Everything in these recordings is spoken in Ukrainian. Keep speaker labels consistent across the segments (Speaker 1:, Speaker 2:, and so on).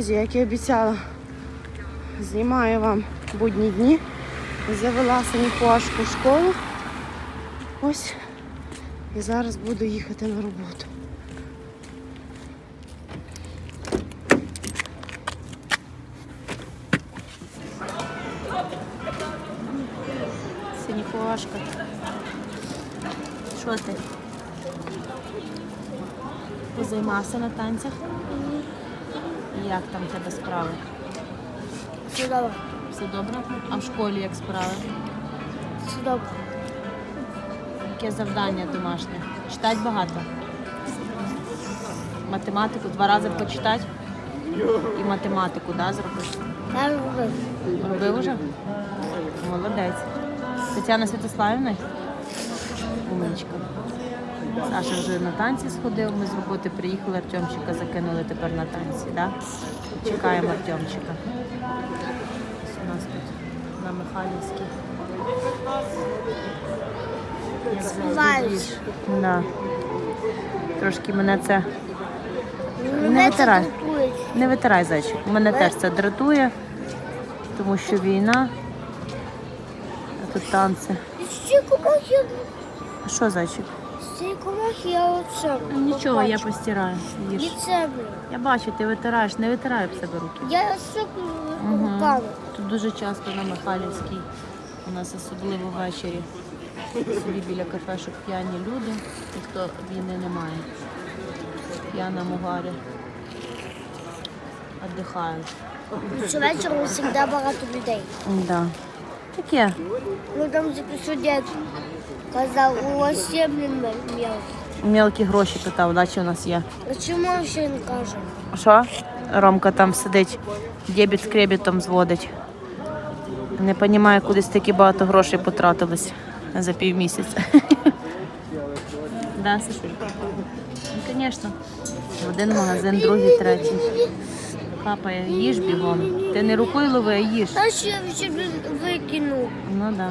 Speaker 1: Друзі, як і обіцяла, знімаю вам будні дні. Завела Санікуашку в школу. Ось. І зараз буду їхати на роботу. Санікуашка. Що ти? Позаймався на танцях? Як там в тебе справи?
Speaker 2: Все добре.
Speaker 1: Все добре? А в школі як справи?
Speaker 2: Все добре.
Speaker 1: Яке завдання домашнє? Читати багато? Математику два рази почитати? І математику, да, зробити?
Speaker 2: Я робив.
Speaker 1: Робив уже? Молодець. Тетяна Святославівна? Умничка. Саша вже на танці сходив, ми з роботи приїхали, Артемчика закинули тепер на танці, да? Чекаємо Артемчика. Ось у нас тут на Михайлівській. Да. Трошки мене це
Speaker 2: це
Speaker 1: витирай. не витирай зайчик. Мене теж це дратує, тому що війна, а тут танці. Що зайчик?
Speaker 2: Стільки комах я оце.
Speaker 1: Нічого, я постираю. Їж.
Speaker 2: І це, блін.
Speaker 1: Я бачу, ти витираєш, не витирай об себе руки.
Speaker 2: Я сиплю
Speaker 1: Мгм.
Speaker 2: руками.
Speaker 1: Тут дуже часто на Михайлівській, у нас особливо ввечері, собі біля кафешок п'яні люди, ніхто війни немає. В п'яному гарі. Отдихають.
Speaker 2: Що завжди багато людей.
Speaker 1: Да. Таке.
Speaker 2: Ну там запишу дід. Казав, у вас є, блін.
Speaker 1: Мелкі гроші питав, да, чи у нас є.
Speaker 2: А чому ще не каже?
Speaker 1: Що? Ромка там сидить, дебіт з кребітом зводить. Не розумію, кудись такі багато грошей потратилось за півмісяця. Да, Сашулька? Ну, звісно. Один магазин, другий, третій. Капає, їж бігом. Ти не рукою лови, а їж.
Speaker 2: Та ще блін, викинув?
Speaker 1: Ну так. Да.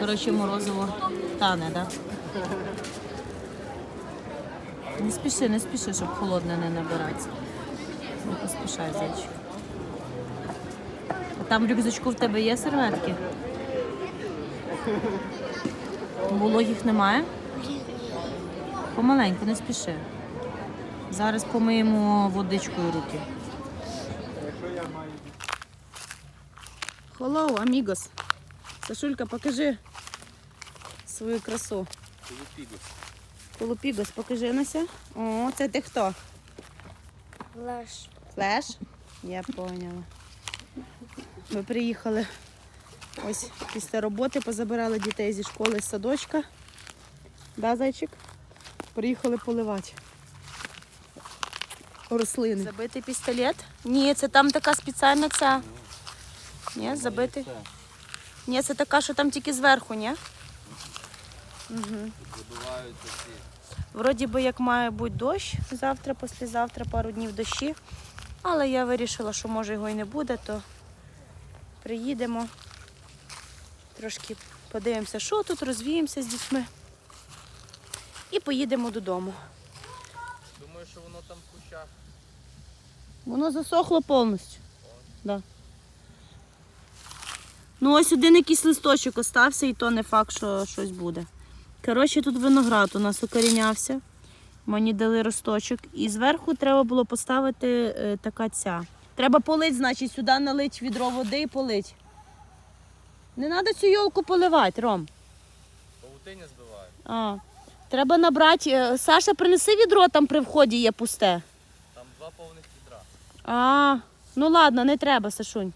Speaker 1: Коротше, морозиво тане, так? Да? Не спіши, не спіши, щоб холодне не набиратися. Не поспішай, зайчик. А там в рюкзачку в тебе є серветки? Вологих немає? Помаленьку, не спіши. Зараз помиємо водичкою руки. Hello, amigos. Сашулька, покажи свою красу. Колупігос, покажи Нася. О, це ти хто?
Speaker 2: Леш.
Speaker 1: Флеш? Я поняла. Ми приїхали ось після роботи, позабирали дітей зі школи з садочка. Да, зайчик? Приїхали поливати. Рослини. Забитий пістолет? Ні, це там така спеціальна ця. Ні, забитий. Ні, це така, що там тільки зверху, ні? Угу. Вроді би як має бути дощ завтра, післязавтра, пару днів дощі. Але я вирішила, що може його і не буде, то приїдемо. Трошки подивимося, що тут, розвіємося з дітьми. І поїдемо додому.
Speaker 3: Думаю, що воно там в кущах.
Speaker 1: Воно засохло повністю. Да. Ну ось один якийсь листочок остався, і то не факт, що щось буде. Коротше, тут виноград у нас укорінявся. Мені дали росточок. І зверху треба було поставити е, така ця. Треба полить, значить, сюди налить відро води і полить. Не треба цю йолку поливати, Ром.
Speaker 3: Павутиня збиває.
Speaker 1: А, треба набрати. е, Саша, принеси відро, там при вході є пусте.
Speaker 3: Там два повних відра.
Speaker 1: А, ну ладно, не треба, Сашунь.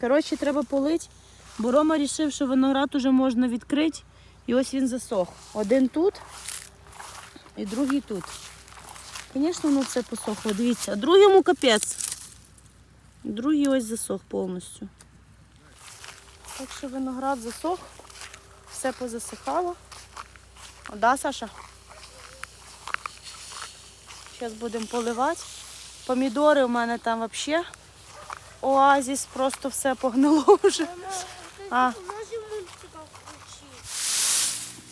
Speaker 1: Коротше, треба полить, бо Рома вирішив, що виноград уже можна відкрити. І ось він засох. Один тут і другий тут. Звісно, воно все посохло. Дивіться, а другому капець. Другий ось засох повністю. Так що виноград засох, все позасихало. О, да, Саша? Зараз будемо поливати. Помідори у мене там взагалі оазіс, просто все погнило вже. А.
Speaker 2: Мультика включити?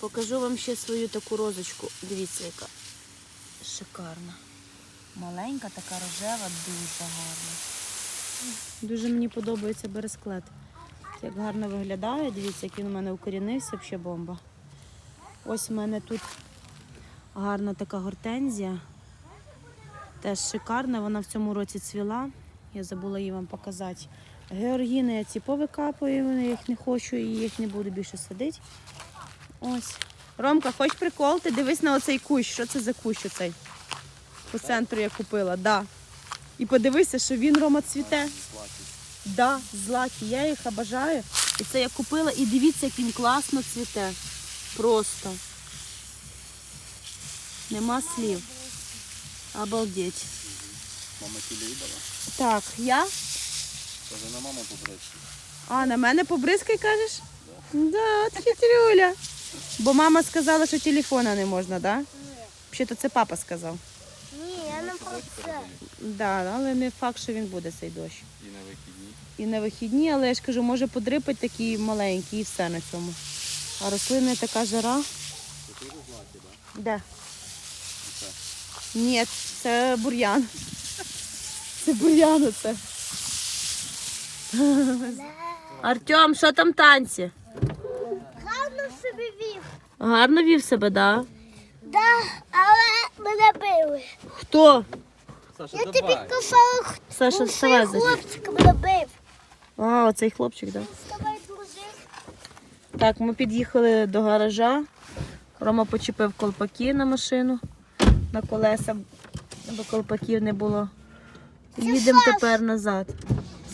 Speaker 1: Покажу вам ще свою таку розочку. Дивіться, яка шикарна. Маленька, така рожева, дуже гарна. Дуже мені подобається бересклет. Як гарно виглядає, дивіться, як він у мене укорінився, взагалі бомба. Ось у мене тут гарна така гортензія. Теж шикарна, вона в цьому році цвіла. Я забула її вам показати. Георгіни я ці повикапую, я їх не хочу і їх не буду більше садити. Ось. Ромка, хоч прикол, ти дивись на оцей кущ. Що це за кущ оцей? По центру я купила, да. І подивися, що він Рома цвіте. Да, злакі. Я їх обожаю. І це я купила, і дивіться, як він класно цвіте. Просто. Нема слів. Обалдеть.
Speaker 3: Мама тілі дала.
Speaker 1: Так, я.
Speaker 3: Каже, на маму побризкай.
Speaker 1: А, на мене побризкай кажеш? Да, от хитрюля. Бо мама сказала, що телефона не можна, да? Взагалі-то це папа сказав.
Speaker 2: Ні, я не про це.
Speaker 1: Да, але не факт, що він буде цей дощ.
Speaker 3: І на вихідні.
Speaker 1: І на вихідні, але я ж кажу, може подрипать такі маленькі і все на цьому. А рослини така жара.
Speaker 3: Це так?
Speaker 1: Де?
Speaker 3: Це.
Speaker 1: Ні, це бур'ян. Це бур'ян оце. Артем, що там танці?
Speaker 2: Гарно собі вів.
Speaker 1: Гарно вів себе, да?
Speaker 2: Да, але мене били.
Speaker 1: Хто?
Speaker 3: Саша,
Speaker 2: Я тобі казала,
Speaker 1: Саша,
Speaker 2: хто
Speaker 1: вставай. за-
Speaker 2: хлопчик мене бив.
Speaker 1: А, оцей хлопчик, так. Да.
Speaker 2: Вставай.
Speaker 1: Так, ми під'їхали до гаража. Рома почепив колпаки на машину, на колеса, бо колпаків не було. Їдемо тепер назад.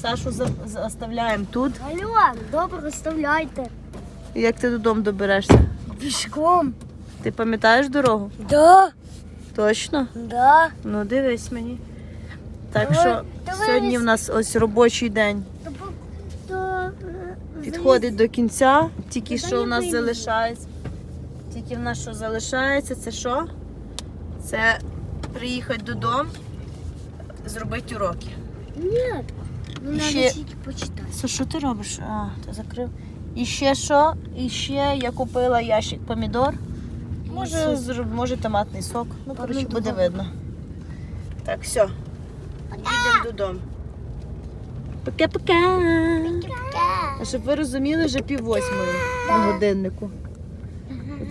Speaker 1: Сашу за- заставляємо тут.
Speaker 2: Алло, добре, розставляйте.
Speaker 1: Як ти додому доберешся?
Speaker 2: Пішком.
Speaker 1: Ти пам'ятаєш дорогу?
Speaker 2: Да,
Speaker 1: Точно?
Speaker 2: да.
Speaker 1: Ну дивись мені. Так що
Speaker 2: давай.
Speaker 1: сьогодні в нас ось робочий день
Speaker 2: То, то, е,
Speaker 1: підходить до кінця. Тільки
Speaker 2: Та
Speaker 1: що в нас залишається. Тільки в нас що залишається, це що? Це приїхати додому, зробити уроки.
Speaker 2: Ні, ну треба
Speaker 1: ще-
Speaker 2: тільки почитати.
Speaker 1: Це що ти робиш? А, ти закрив. І ще що? І ще я купила ящик помідор. Може, зроб- може томатний сок. Ну, коротше, буде видно. Так, все. Їдемо додому. Пока-пока. А щоб ви розуміли, вже пів восьмої на годиннику.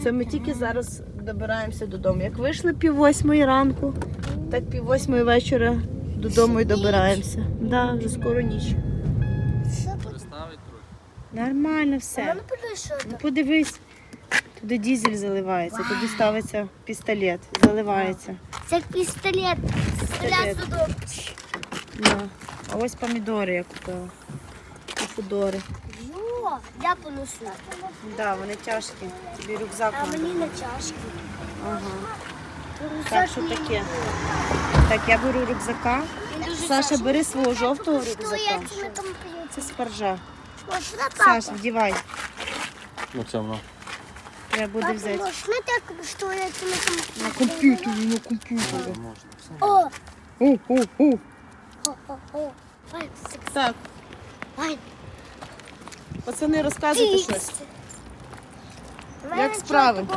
Speaker 1: Це ми тільки зараз добираємося додому. Як вийшли пів восьмої ранку, так пів восьмої вечора додому і добираємося. Да, вже скоро ніч. Нормально все.
Speaker 2: подивись,
Speaker 1: Ну подивись. Туди дізель заливається, туди ставиться пістолет, заливається.
Speaker 2: Це пістолет.
Speaker 1: Пістолет. Да. А ось помідори я купила. І фудори.
Speaker 2: Йо, я понесу.
Speaker 1: Да, вони тяжкі. Тобі рюкзак.
Speaker 2: А мені на чашки.
Speaker 1: Ага. Так, що таке? Так, я беру рюкзака. Саша, бери свого жовтого рюкзака. Це спаржа. Саш, вдівай.
Speaker 3: Ну це воно.
Speaker 1: Треба буде взяти.
Speaker 2: можна так стояти на комп'ютері?
Speaker 1: На комп'ютері, на комп'ютері.
Speaker 2: О,
Speaker 1: О, о, о.
Speaker 2: о, о, о.
Speaker 1: Так, пацани, розказуйте щось. Як справи?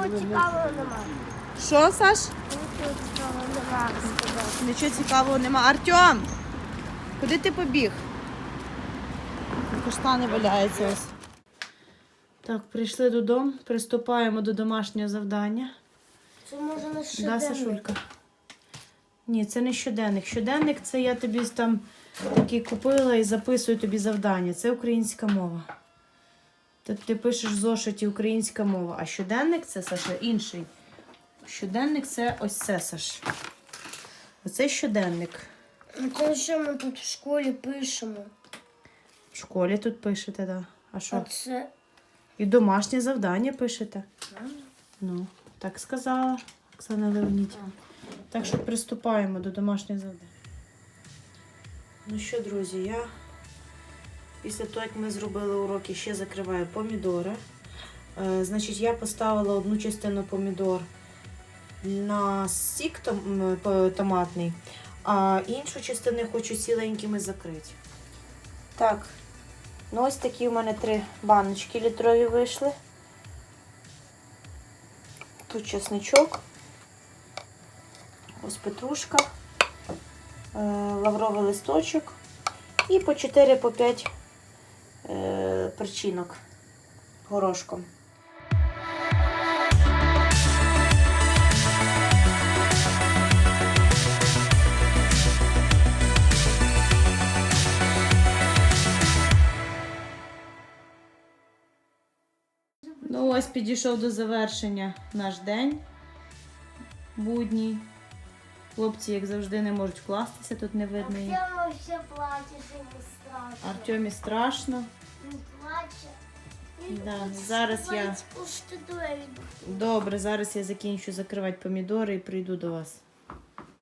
Speaker 1: Що, Саш?
Speaker 2: Нічого цікавого немає.
Speaker 1: Нічого цікавого нема. Артем! Куди ти побіг? Каштани валяються ось. Так, прийшли додому, приступаємо до домашнього завдання.
Speaker 2: Це може на
Speaker 1: Да. Сашулька? Ні, це не щоденник. Щоденник це я тобі там такий купила і записую тобі завдання. Це українська мова. Тобто ти пишеш в зошиті українська мова, а щоденник це Саша інший. Щоденник це ось це Саш. Оце щоденник.
Speaker 2: Ну, Це що ми тут в школі пишемо?
Speaker 1: В школі тут пишете, да. А
Speaker 2: А
Speaker 1: що?
Speaker 2: це
Speaker 1: І домашнє завдання пишете. Ну, так сказала Оксана Леонідівна. Так що приступаємо до домашнього завдання. Ну що, друзі, я після того, як ми зробили уроки, ще закриваю помідори. Е, значить, я поставила одну частину помідор на сік томатний, а іншу частину хочу ціленькими закрити. Так, ну ось такі у мене три баночки літрові вийшли. Тут чесничок. Ось петрушка, е, лавровий листочок і по 4 по 5 е, перчинок горошком. Підійшов до завершення наш день будній. Хлопці, як завжди, не можуть вкластися, тут не видно їх.
Speaker 2: ще плаче, ему страшно.
Speaker 1: Артемі страшно.
Speaker 2: Він плаче. Він
Speaker 1: Да, зараз я-. Добре, зараз я закінчу закривати помідори і прийду до вас.